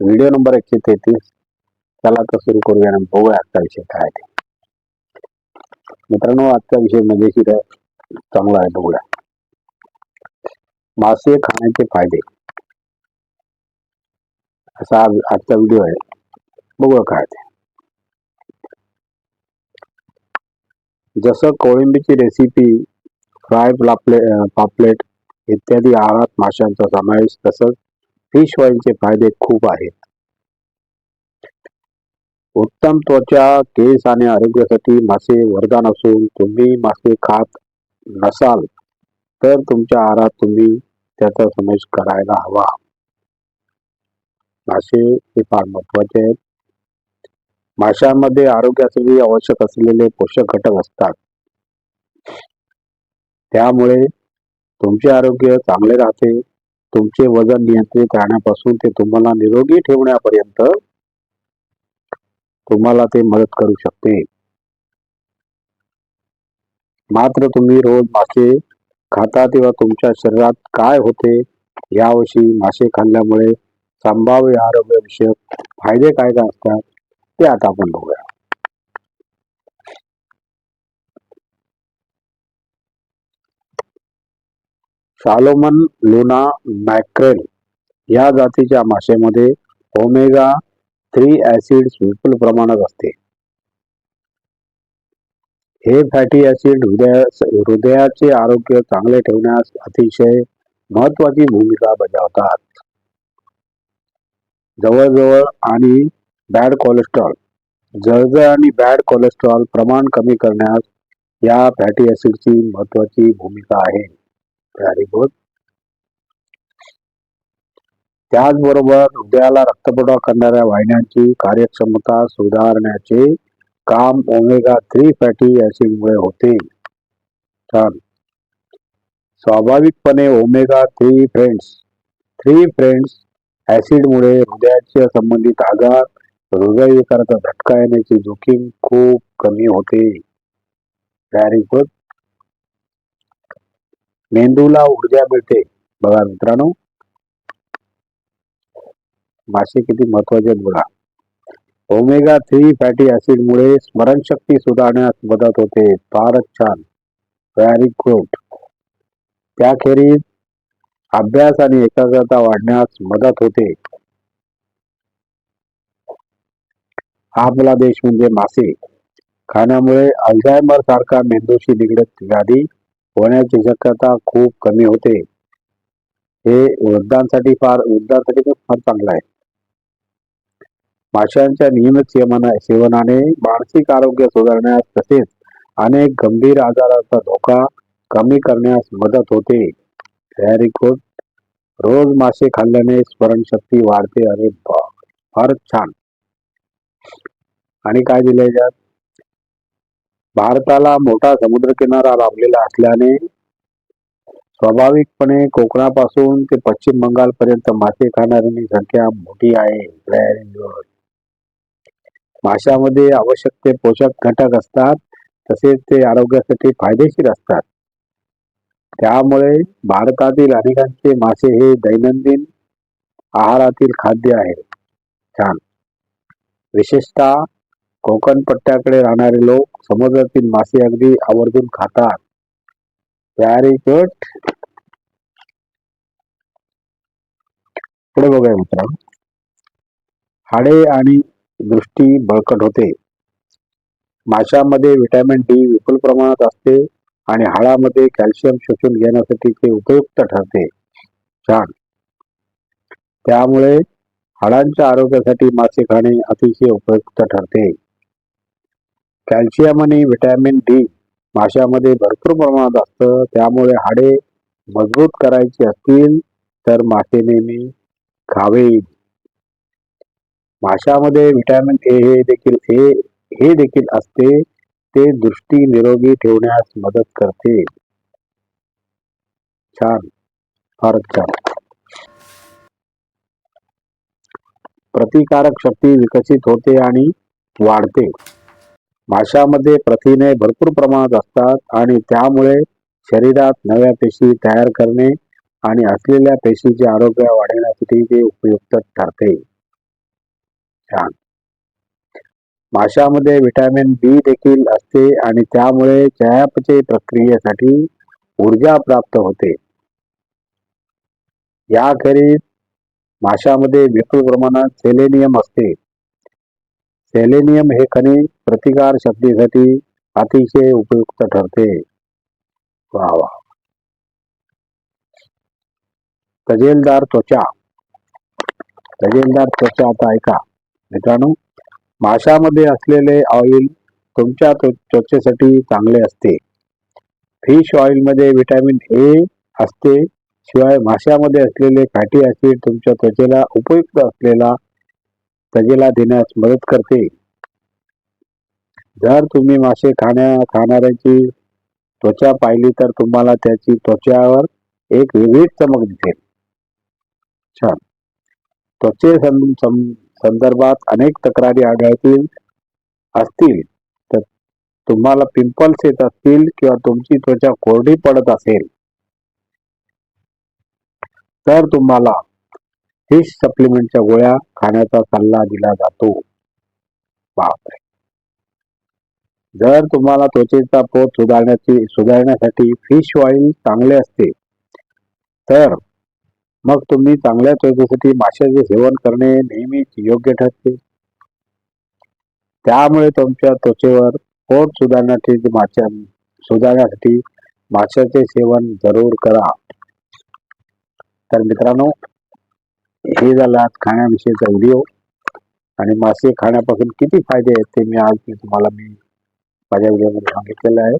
Video number एकशे तेहतीस चला आता सुरू करूया आणि बघूया आजचा विषय काय ते मित्रांनो आजचा विषय मजेशीर आहे. चांगला आहे बघूया. मासे खाण्याचे फायदे. असा आजचा व्हिडिओ आहे. बघूया काय ते. जसं कोळंबीची रेसिपी फ्राय पापले पापलेट इत्यादी आहारात माशांचा समावेश तसंच फिश ऑइलचे फायदे खूप आहेत. उत्तम त्वचा केस आणि आरोग्यासाठी मासे वरदान असून तुम्ही मासे खात नसाल तर तुमच्या आहारात तुम्ही त्याचा समावेश करायला हवा. मासे हे फार महत्त्वाचे आहेत. माशांमध्ये आरोग्यासाठी आवश्यक असलेले पोषक घटक असतात. त्यामुळे तुमचे आरोग्य चांगले राहते तुमचे वजन नियंत्रित राहण्यापासून ते तुम्हाला निरोगी ठेवण्यापर्यंत तुम्हाला ते मदत करू शकते. मात्र तुम्ही रोज मासे खाता तेव्हा तुमच्या शरीरात काय होते याविषयी मासे खाल्ल्यामुळे संभाव्य आरोग्यविषयक फायदे काय काय असतात ते आता आपण बघूया. सालोमन लुना मॅक्रेल या जातीच्या मासेमध्ये ओमेगा थ्री ऍसिड विपुल प्रमाणात असते. हे फॅटी ऍसिड हृदया हृदयाचे आरोग्य चांगले ठेवण्यास अतिशय महत्वाची भूमिका बजावतात. जवळजवळ आणि बॅड कोलेस्ट्रॉल जळजळ आणि बॅड कोलेस्ट्रॉल प्रमाण कमी करण्यास या फॅटी ऍसिडची महत्वाची भूमिका आहे. व्हेरी गुड त्याचबरोबर हृदयाला रक्तपुरवठा करणाऱ्या वाहिन्यांची कार्यक्षमता सुधारण्याचे काम ओमेगा थ्री फॅटी ऍसिडमुळे होते. छान. स्वाभाविकपणे omega three friends three friends ऍसिडमुळे हृदयाच्या संबंधित आजार हृदयविकाराचा झटका येण्याची जोखीम खूप कमी होते. व्हेरी गुड मेंदूला ऊर्जा मिळते. बघा मित्रांनो. मासे किती महत्त्वाचे बघा. ओमेगा थ्री फॅटी ऍसिडमुळे स्मरणशक्ती सुधारण्यास मदत होते. फारच छान. व्हेरी गुड त्याखेरीज अभ्यास आणि एकाग्रता वाढण्यास मदत होते. आपला देश म्हणजे मासे. खाण्यामुळे अल्झायमर सारखा मेंदूशी निगडीत व्याधी होण्याची शक्यता खूप कमी होते. हे वृद्धांसाठी फार वृद्धांसाठी फार चांगलं आहे. माशांच्या नियमित सेवना सेवनाने मानसिक आरोग्य सुधारण्यास तसेच अनेक गंभीर आजाराचा धोका कमी करण्यास मदत होते. व्हेरी गुड रोज मासे खाल्ल्याने स्मरणशक्ती वाढते. अरे फारच छान. आणि काय दिले यात? भारताला मोठा समुद्रकिनारा लाभलेला असल्याने स्वाभाविकपणे कोकणापासून ते पश्चिम बंगाल पर्यंत मासे खाणाऱ्यांची संख्या मोठी आहे. माशामध्ये आवश्यक ते पोषक घटक असतात तसेच ते आरोग्यासाठी फायदेशीर असतात. त्यामुळे भारतातील अनेकांचे मासे हे दैनंदिन आहारातील खाद्य आहे. छान. विशेषतः कोकण पट्ट्याकडे राहणारे लोक समुद्रातील मासे अगदी आवर्जून खातात. व्हेरी गुड पुढे बघूया मित्रांनो. हाडे आणि दृष्टी बळकट होते. माशामध्ये व्हिटॅमिन डी विपुल प्रमाणात असते आणि हाडामध्ये कॅल्शियम शोषून घेण्यासाठी ते उपयुक्त ठरते. छान. त्यामुळे हाडांच्या आरोग्यासाठी मासे खाणे अतिशय उपयुक्त ठरते. कॅल्शियम आणि व्हिटॅमिन डी माशामध्ये भरपूर प्रमाणात असतं. त्यामुळे हाडे मजबूत करायची असतील तर मासे नेहमी खावे माशामध्ये व्हिटॅमिन ए हे देखील ए हे देखील असते. ते दृष्टी निरोगी ठेवण्यास मदत करते. छान. फारच छान. प्रतिकारक शक्ती विकसित होते आणि वाढते. माशामध्ये प्रथिने भरपूर प्रमाणात असतात आणि त्यामुळे शरीरात नव्या पेशी तयार करणे आणि असलेल्या पेशीचे आरोग्य वाढवण्यासाठी ते उपयुक्त ठरते. छान. माशामध्ये व्हिटॅमिन बी देखील असते आणि त्यामुळे चयापचय प्रक्रियेसाठी ऊर्जा प्राप्त होते. याखेरीज माशामध्ये विपुल प्रमाणात सेलेनियम असते. सेलेनियम हे खनिज प्रतिकार शक्तीसाठी अतिशय उपयुक्त ठरते. वा वा. तजेलदार त्वचा. तजेलदार त्वचा आता ऐका. मित्रांनो माशामध्ये असलेले ऑइल तुमच्या त्वचेसाठी चांगले असते. फिश ऑइलमध्ये ए असते. शिवाय माशामध्ये असलेले फॅटी ऍसिड तुमच्या त्वचेला उपयुक्त असलेला प्रजेला देण्यास मदत करते. जर तुम्ही मासे खाण्या खाणाऱ्याची त्वचा पाहिली तर तुम्हाला त्याची त्वचावर एक वेगळीच चमक दिसेल. छान. त्वचे संदर्भात अनेक तक्रारी आढळतील असतील तर तुम्हाला पिंपल्स येत असतील किंवा तुमची त्वचा कोरडी पडत असेल तर तुम्हाला फिश सप्लिमेंटच्या गोळ्या खाण्याचा सल्ला दिला जातो. बापरे. जर तुम्हाला त्वचेचा पोत सुधारण्याची सुधारण्यासाठी फिश ऑइल चांगले असते तर मग तुम्ही चांगल्या त्वचेसाठी माशाचे सेवन करणे नेहमीच योग्य ठरते. त्यामुळे तुमच्या त्वचेवर पोट सुधारण्यासाठी माशा सुधारण्यासाठी माशाचे सेवन जरूर करा. तर मित्रांनो हे झालं आज खाण्याविषयीचा व्हिडिओ आणि मासे खाण्यापासून किती फायदे आहेत ते मी आज मी तुम्हाला मी माझ्या व्हिडिओमध्ये सांगितलेलं आहे.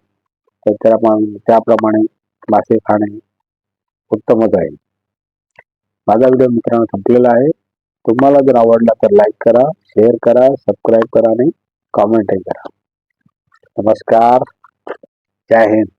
तर त्याप्रमाणे त्याप्रमाणे मासे खाणे उत्तमच आहे. माझा व्हिडिओ मित्रांनो संपलेला आहे. तुम्हाला जर आवडला तर लाईक करा शेअर करा सबस्क्राईब करा आणि कॉमेंटही करा. नमस्कार. जय हिंद.